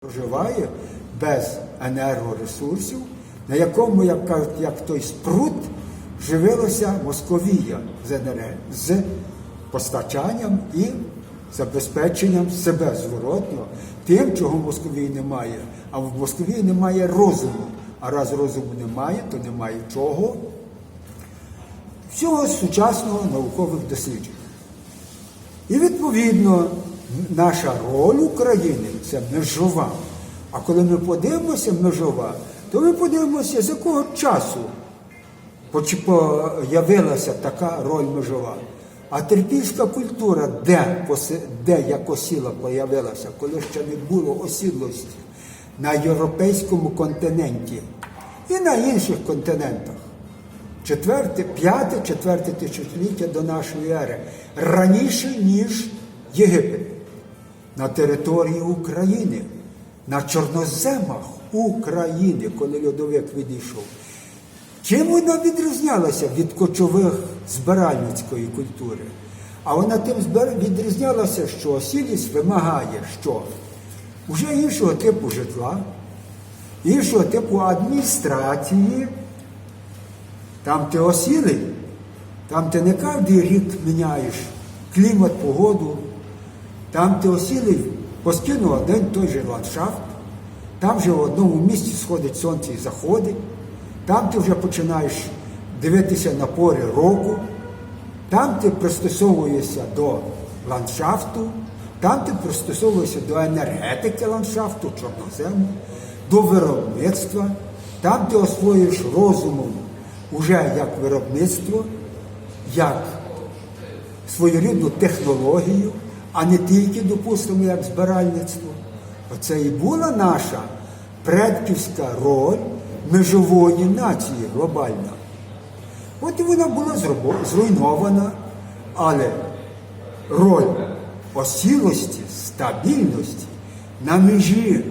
проживає без енергоресурсів, на якому, як кажуть, як той спрут, живилася Московія з, з постачанням і забезпеченням себе зворотнього, тим, чого в Московії немає. А в Московії немає розуму. А раз розуму немає, то немає чого. Всього сучасного наукових досліджень. І відповідно наша роль України це межова. А коли ми подивимося межова, то ми подивимося, з якого часу появилася така роль межова. А терпільська культура, де, де як осіла появилася, коли ще не було осідлості на європейському континенті і на інших континентах. Четверте, п'яте, четверте тисячоліття до нашої ери, раніше, ніж Єгипет, на території України, на чорноземах України, коли льодовик відійшов. Чим вона відрізнялася від кочових збиральницької культури? А вона тим відрізнялася, що осілість вимагає, що вже іншого типу житла, іншого типу адміністрації. Там ти осілий, там ти не кожен рік міняєш клімат, погоду, там ти осілий постійно один той же ландшафт, там вже в одному місці сходить сонце і заходить, там ти вже починаєш дивитися на пори року, там ти пристосовуєшся до ландшафту, там ти пристосовуєшся до енергетики ландшафту, чорнозему, до виробництва, там ти освоїш розумом уже як виробництво, як своєрідну технологію, а не тільки, допустимо, як збиральництво. Оце і була наша предківська роль межової нації глобальна. От і вона була зруйнована, але роль осілості, стабільності на межі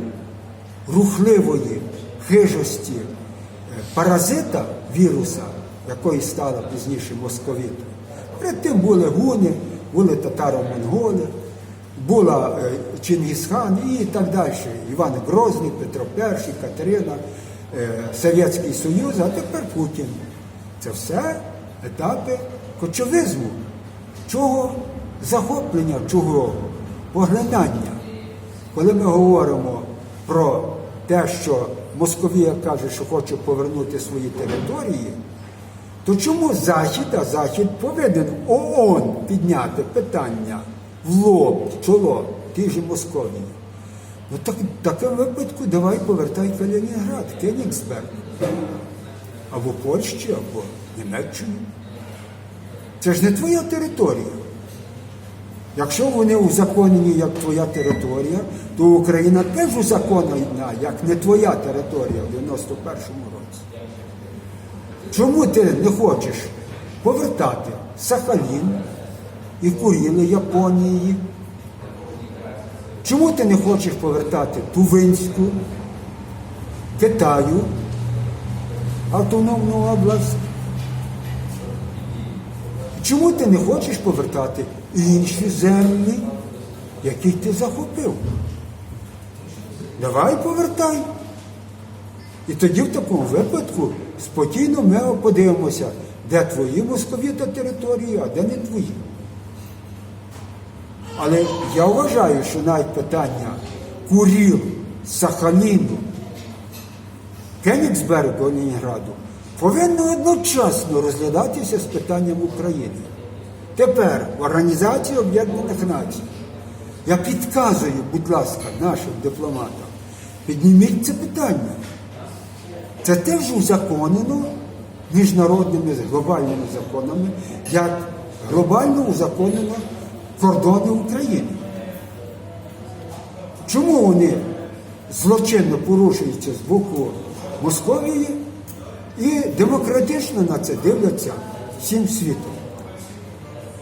рухливої хижості е, паразита віруса, якої стала пізніше московіта. Перед тим були гуни, були татаро-монголи, була е, Чингісхан і так далі. Іван Грозний, Петро І, Катерина, е, Совєтський Союз, а тепер Путін. Це все етапи кочовизму, чого захоплення, чого поглинання. Коли ми говоримо про те, що Московія каже, що хоче повернути свої території, то чому Захід, а Захід повинен ООН підняти питання в лоб, в чоло тій же Московії? Ну так в випадку давай повертай Калінінград, Кенігсберг. Або Польщі, або Німеччину. Це ж не твоя територія. Якщо вони узаконені як твоя територія, то Україна теж узаконена як не твоя територія в 91-му році. Чому ти не хочеш повертати Сахалін і Куріли Японії? Чому ти не хочеш повертати Тувинську, Китаю, Автономну область? Чому ти не хочеш повертати інші землі, які ти захопив? Давай повертай. І тоді в такому випадку спокійно ми подивимося, де твої московіта території, а де не твої. Але я вважаю, що навіть питання Куріл, Сахаліну, Кенігсбергу, Ленінграду повинно одночасно розглядатися з питанням України. Тепер в Організації Об'єднаних Націй я підказую, будь ласка, нашим дипломатам, підніміть це питання. Це теж узаконено міжнародними глобальними законами, як глобально узаконено кордони України. Чому вони злочинно порушуються з боку Московії і демократично на це дивляться всім світом?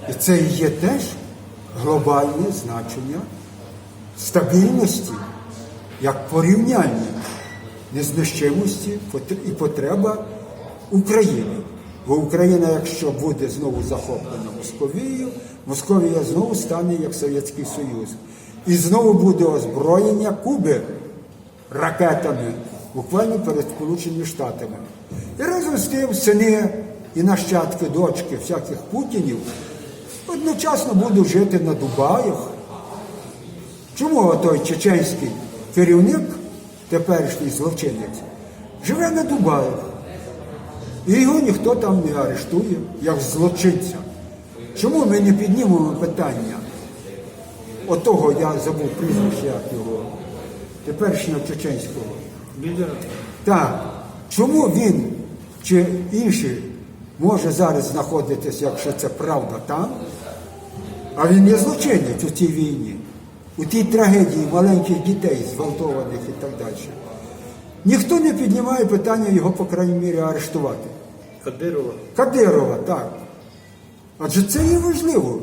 І це є теж глобальне значення стабільності як порівняння незнищимості і потреба України. Бо Україна, якщо буде знову захоплена Московією, Московія знову стане як Совєтський Союз. І знову буде озброєння Куби ракетами, буквально перед Сполученими Штатами. І разом з тим сини і нащадки, дочки всяких путінів одночасно будуть жити на Дубаях. Чому той чеченський керівник, теперішній злочинець, живе на Дубаях? І його ніхто там не арештує, як злочинця. Чому ми не піднімемо питання? Отого я забув прізвище, як його, теперішнього чеченського. Так, чому він чи інший може зараз знаходитися, якщо це правда там, а він є злочинець у цій війні, у тій трагедії маленьких дітей, зґвалтованих і так далі. Ніхто не піднімає питання його, по крайній мірі, арештувати. Кадирова. Кадирова, так. Адже це є важливо.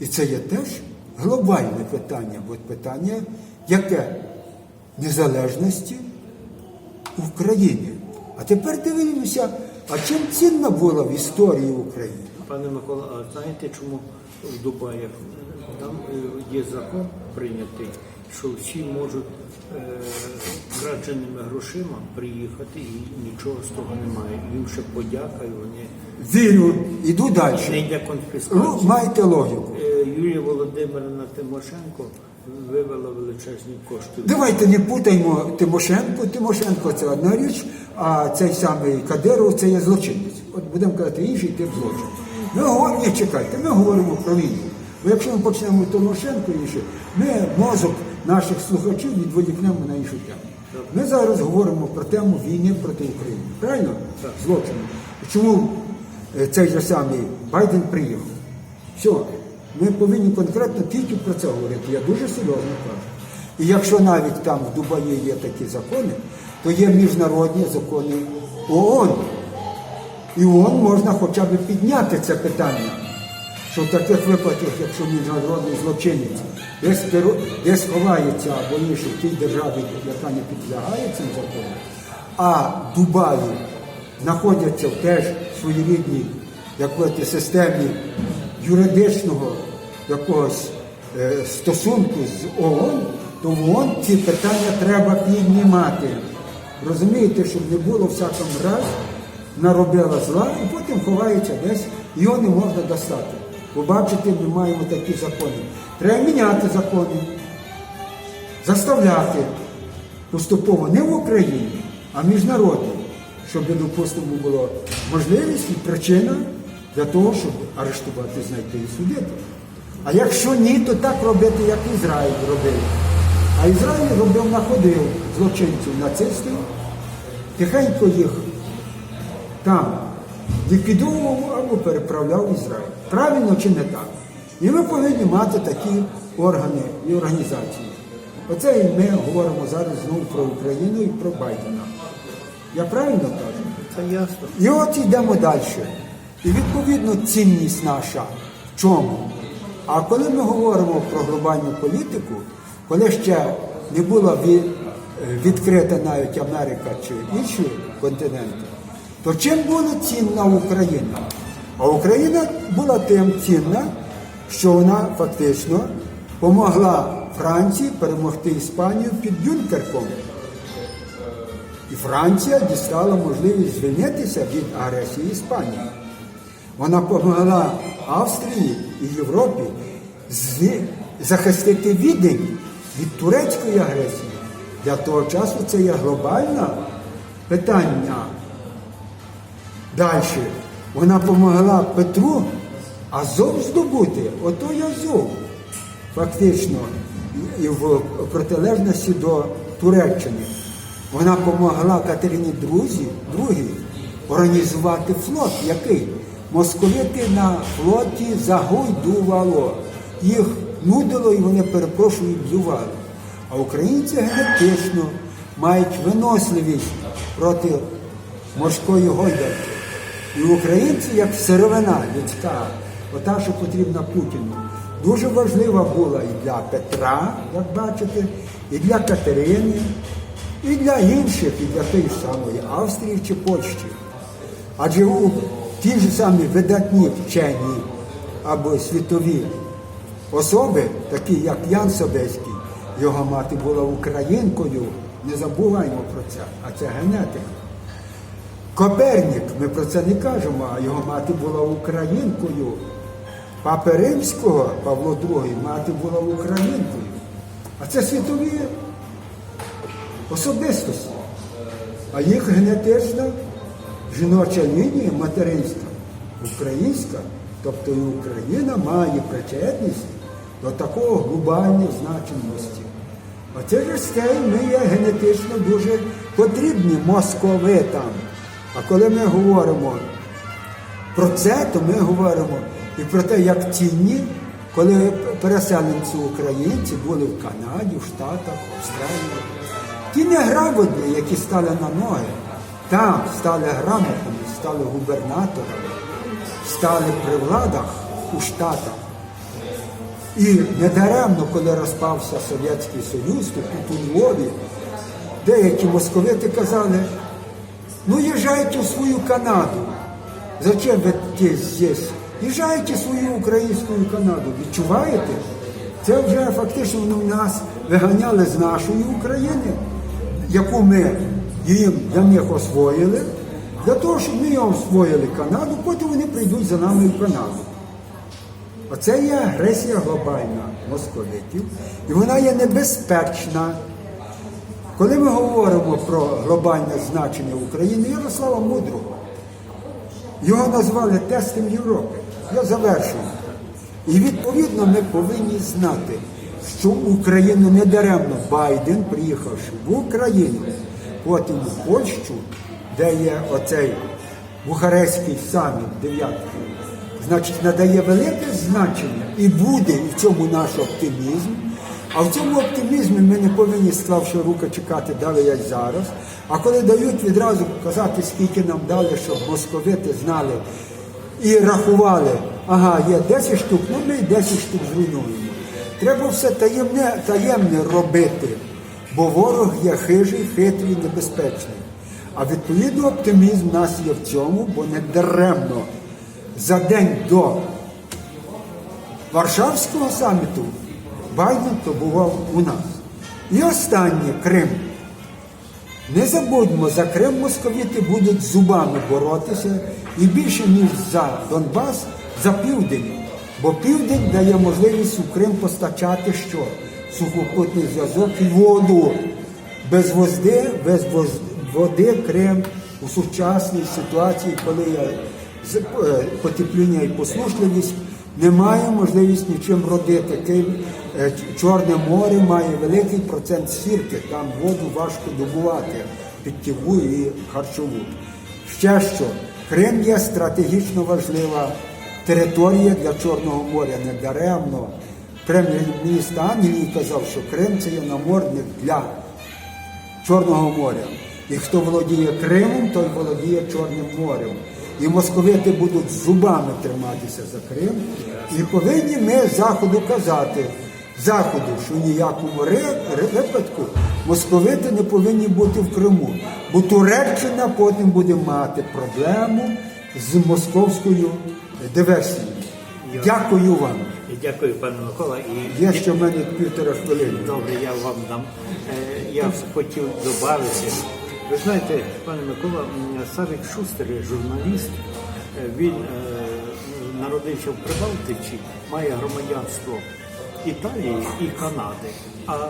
І це є теж глобальне питання, бо питання яке? Незалежності України. А тепер дивимося, а чим цінна була в історії України? Пане Микола, а знаєте, чому в Дубаях там е, є закон прийнятий, що всі можуть е, грошима приїхати і нічого з того немає. Їм ще подяка, і вони Вірю, іду далі. не йде Ну, конфіскація. майте логіку. Е, Юлія Володимирівна Тимошенко вивела величезні кошти. Давайте не путаймо Тимошенко. Тимошенко це одна річ, а цей самий Кадиров це є злочинець. От будемо казати інший тип злочину. Ми говоримо, ні, чекайте, ми говоримо про війну. Бо якщо ми почнемо Тимошенко інше, ми мозок наших слухачів відволікнемо на іншу тему. Ми зараз говоримо про тему війни проти України. Правильно? Злочину. Чому е, цей же самий Байден приїхав? Все. Ми повинні конкретно тільки про це говорити. Я дуже серйозно кажу. І якщо навіть там в Дубаї є такі закони, то є міжнародні закони ООН. І ООН можна хоча б підняти це питання, що в таких випадках, якщо міжнародний злочинець десь, десь ховається або інше в тій державі, яка не підлягає цим законам, а Дубаї знаходяться в теж своєрідній як системі юридичного якогось е, стосунку з ООН, то в ООН ці питання треба піднімати. Розумієте, щоб не було всякому разі, наробила зла і потім ховається десь, його не можна достати. Бо бачите, ми маємо такі закони. Треба міняти закони, заставляти поступово не в Україні, а міжнародно, щоб, допустимо, була можливість і причина для того, щоб арештувати, знайти і судити. А якщо ні, то так робити, як Ізраїль робив. А Ізраїль робив находив злочинців нацистів, тихенько їх там ліквідовував або переправляв Ізраїль. Правильно чи не так? І ми повинні мати такі органи і організації. Оце і ми говоримо зараз знову про Україну і про Байдена. Я правильно кажу? Це ясно. І от йдемо далі. І відповідно цінність наша в чому? А коли ми говоримо про глобальну політику, коли ще не була е, відкрита навіть Америка чи інші континенти, то чим була цінна Україна? А Україна була тим цінна, що вона фактично помогла Франції перемогти Іспанію під Дюнкерком. І Франція дістала можливість звільнитися від агресії Іспанії. Вона допомогла Австрії і Європі захистити відень від турецької агресії. Для того часу це є глобальне питання. Далі. Вона допомогла Петру Азов здобути. Ото й Азов. Фактично, і в протилежності до Туреччини. Вона допомогла Катерині Друзі, другій організувати флот, який московити на флоті загойдувало. Їх нудило і вони, перепрошую, б'ювали. А українці генетично мають виносливість проти морської гойдалки. І українці, як сировина людська, ота, що потрібна Путіну, дуже важлива була і для Петра, як бачите, і для Катерини, і для інших, і для тієї самої Австрії чи Польщі. Адже у ті ж самі видатні вчені або світові особи, такі як Ян Собеський, Його мати була українкою. Не забуваємо про це, а це генетика. Копернік, ми про це не кажемо, а його мати була українкою. Папи Римського, Павло II, мати була українкою. А це світові особистості. А їх генетична жіноча лінія материнства українська, тобто і Україна має причетність до такого глобальної значимості. Оце ж з ми є генетично дуже потрібні московитам. А коли ми говоримо про це, то ми говоримо і про те, як цінні, коли переселенці українці були в Канаді, в Штатах, в Австралії. Ті неграмотні, які стали на ноги, там стали грамотними, стали губернаторами, стали при владах у Штатах. І недаремно, коли розпався Совєтський Союз, то тут у Львові, деякі московити казали, ну їжджайте в свою Канаду. Зачем ви здесь? Їжджайте в свою українську Канаду. Відчуваєте? Це вже фактично ну, нас виганяли з нашої України, яку ми їм для них освоїли, для того, щоб ми їм освоїли Канаду, потім вони прийдуть за нами в Канаду. Оце є агресія глобальна московитів, і вона є небезпечна. Коли ми говоримо про глобальне значення України, Ярослава Мудрого, його назвали тестом Європи. Я завершую. І відповідно ми повинні знати, що Україну не даремно Байден, приїхавши в Україну, потім в Польщу, де є оцей Бухарестський саміт 9 значить, надає велике значення і буде в цьому наш оптимізм. А в цьому оптимізмі ми не повинні, склавши руки, чекати, дали як зараз. А коли дають відразу казати, скільки нам дали, щоб московити знали і рахували, ага, є 10 штук, ну ми 10 штук зруйнуємо. Треба все таємне, таємне робити, бо ворог є хижий, хитрий, небезпечний. А відповідно оптимізм у нас є в цьому, бо не даремно за день до Варшавського саміту Байден побував у нас. І останнє Крим. Не забудьмо, за Крим московіти будуть зубами боротися і більше, ніж за Донбас, за південь. Бо південь дає можливість у Крим постачати що? Сухопутний зв'язок і воду. Без води, без води Крим у сучасній ситуації, коли е, потепління і послушливість, немає можливість нічим родити. Чорне море має великий процент сірки, там воду важко добувати, питтєву і харчову. Ще що, Крим є стратегічно важлива територія для Чорного моря, не даремно. Прем'єр-міністр Англії казав, що Крим це є намордник для Чорного моря. І хто володіє Кримом, той володіє Чорним морем. І московити будуть зубами триматися за Крим. І повинні ми Заходу казати, Заходу, що в ніякому випадку московити не повинні бути в Криму. Бо Туреччина потім буде мати проблему з московською диверсією. Дякую вам. Дякую, пане Микола. І Є ще в мене півтора хвилини. Добре, я вам дам. Е, Я хотів додати. Ви знаєте, пане Микола, Савік Шустер, журналіст, е, він е, народився в Прибалтиці, має громадянство Італії і Канади. А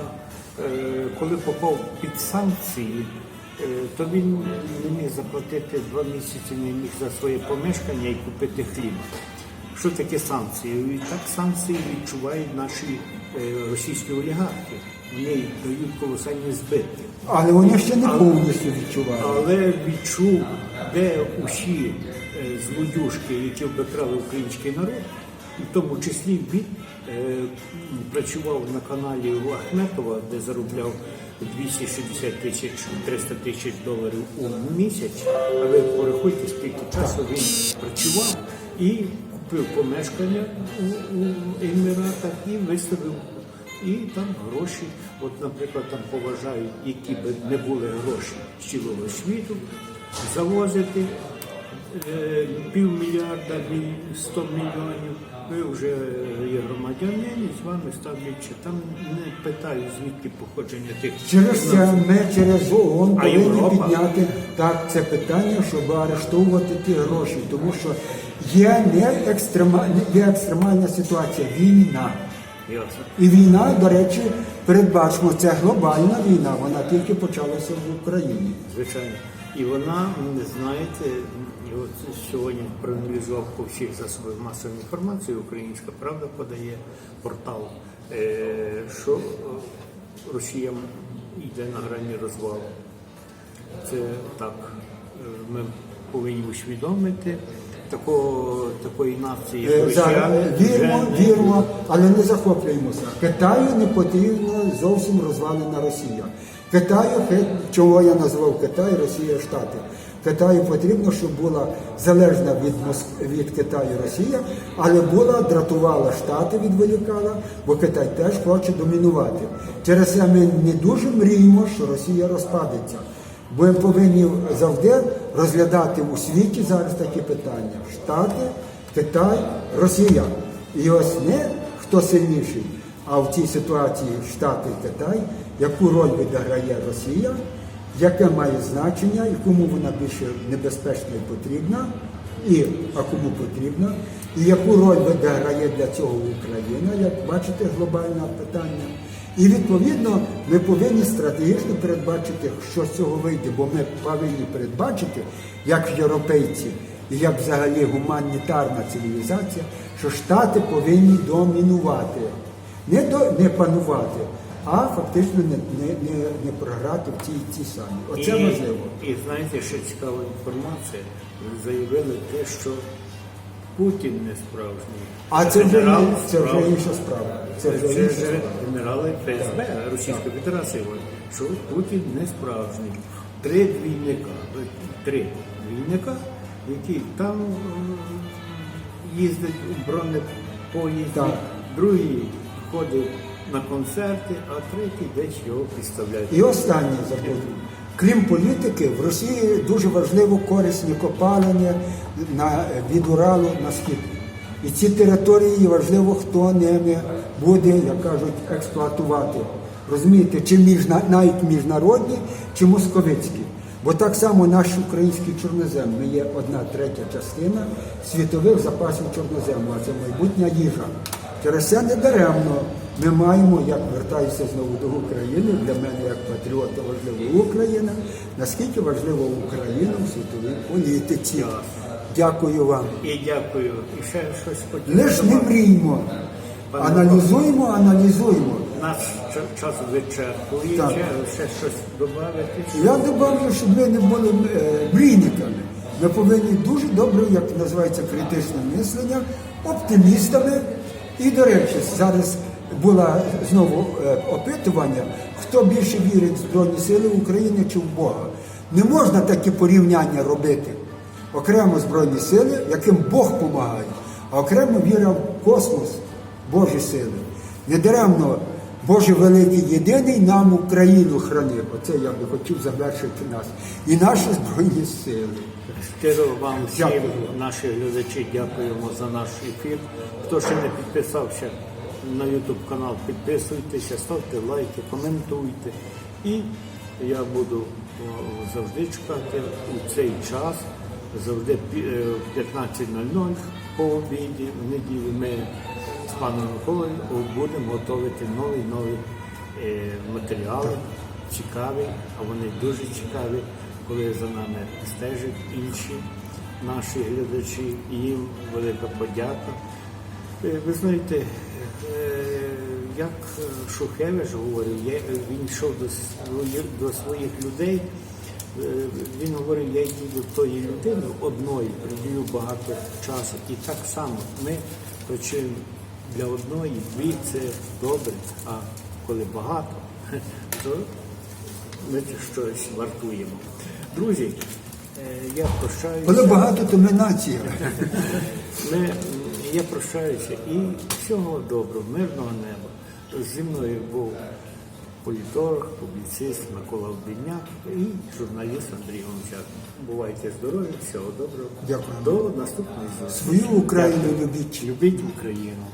е, коли попав під санкції, е, то він не міг заплатити два місяці, не міг за своє помешкання і купити хліб. Що таке санкції? І так санкції відчувають наші е, російські олігархи. Вони дають колосальні збитки. Але вони ще не повністю відчувають. Але відчув, де усі е, злодюжки, які обікрали український народ, в тому числі він е, працював на каналі Ахметова, де заробляв 260 тисяч 300 тисяч доларів у місяць. А ви порахуйте, скільки часу він працював і купив помешкання у, у Еміратах і виставив. І там гроші, от, наприклад, там поважають, які б не були гроші з цілого світу, завозити е, півмільярда, міль- 100 мільйонів. Ви вже є громадянин, і з вами ставлять, там не питаю, звідки походження тих Через це ми через ООН А повинні Європа? підняти так це питання, щоб арештовувати ті гроші, тому що є не екстремальна, є екстремальна ситуація війна. Ясно. І війна, до речі, передбачимо, це глобальна війна, вона тільки почалася в Україні. Звичайно. І вона, знаєте, сьогодні проаналізував по всіх засобах масової інформації, Українська Правда подає портал, е, що е, Росія йде на грані розвалу. Це так, е, ми повинні усвідомити такого, такої нації, росіяни, віримо, вже не віримо, але не захоплюємося. Китаю не потрібно зовсім розвалена Росія. Китаю, чого я назвав Китай, Росія, Штати. Китаю потрібно, щоб була залежна від Моск... від Китаю Росія, але була дратувала Штати, відволікала, бо Китай теж хоче домінувати. Через це ми не дуже мріємо, що Росія розпадеться. Бо ми повинні завжди розглядати у світі зараз такі питання: Штати, Китай, Росія. І ось не хто сильніший, а в цій ситуації Штати і Китай, яку роль відіграє Росія, яке має значення, і кому вона більше небезпечна і потрібна, і а кому потрібна, і яку роль відіграє для цього Україна, як бачите, глобальне питання. І відповідно ми повинні стратегічно передбачити, що з цього вийде, бо ми повинні передбачити, як європейці і як взагалі гуманітарна цивілізація, що Штати повинні домінувати, не, до, не панувати, а фактично не, не, не, не програти в цій цій самі. Оце і, важливо. І знаєте, ще цікава інформація. Заявили те, що Путін не справжній. А це вже, Генерал не- це вже інша справа. Це вже Це інша справа. генерали ФСБ Російської Федерації що Путін не справжній. Три двійника, три двійника, які там їздять у бронепоїзді, Так. Ходить на концерти, а третій десь його підставляють. І останнє забуду. Крім політики, в Росії дуже важливо корисні копалення на, від Уралу на схід. І ці території важливо, хто ними буде, як кажуть, експлуатувати. Розумієте, чи міжна, навіть міжнародні, чи московицькі. Бо так само наш український чорнозем, ми є одна третя частина світових запасів чорнозему, а це майбутня їжа. Через це не даремно ми маємо, як вертаюся знову до України, для мене як патріота важлива Україна, наскільки важлива Україна в світовій політиці. Дякую вам. І дякую. І ще щось хотів. Лиш не. Пане Аналізуємо, аналізуємо. Наш час вичерпує. Так. Ще щось додати. Я добавлю, щоб ми не були е, мрійниками. Ми повинні дуже добре, як називається критичне мислення, оптимістами. І, до речі, зараз було знову е, опитування, хто більше вірить в Збройні Сили України чи в Бога. Не можна такі порівняння робити. Окремо Збройні сили, яким Бог допомагає, а окремо віра в космос, Божі сили. Недаремно Боже великий єдиний нам Україну хранив. Оце я би хотів завершити нас. І наші Збройні сили. Щиро вам всім, Дякую. наші глядачі, дякуємо за наш ефір. Хто ще не підписався на YouTube канал, підписуйтеся, ставте лайки, коментуйте. І я буду завжди чекати у цей час, завжди е, в 15.00 по обіді, в неділю ми з паном Миколою будемо готувати нові нові е, матеріали, цікаві, а вони дуже цікаві, коли за нами стежать інші наші глядачі. Їм велика подяка. Е, Ви знаєте, е, як Шухевич говорив, він йшов до своїх, людей. е, Він говорив, я йду до тої людини одної, приділю багато часу. І так само ми працюємо для одної, дві це добре, а коли багато, то ми щось вартуємо. Друзі, е, я прощаюся. Коли багато, то ми нація. Ми, я прощаюся і всього доброго, мирного неба. Зі мною був політолог, публіцист Микола Обдільняк і журналіст Андрій Гончар. Бувайте здорові, всього доброго. Дякую. До наступної зустрічі. Свою Україну любіть. Любіть Україну.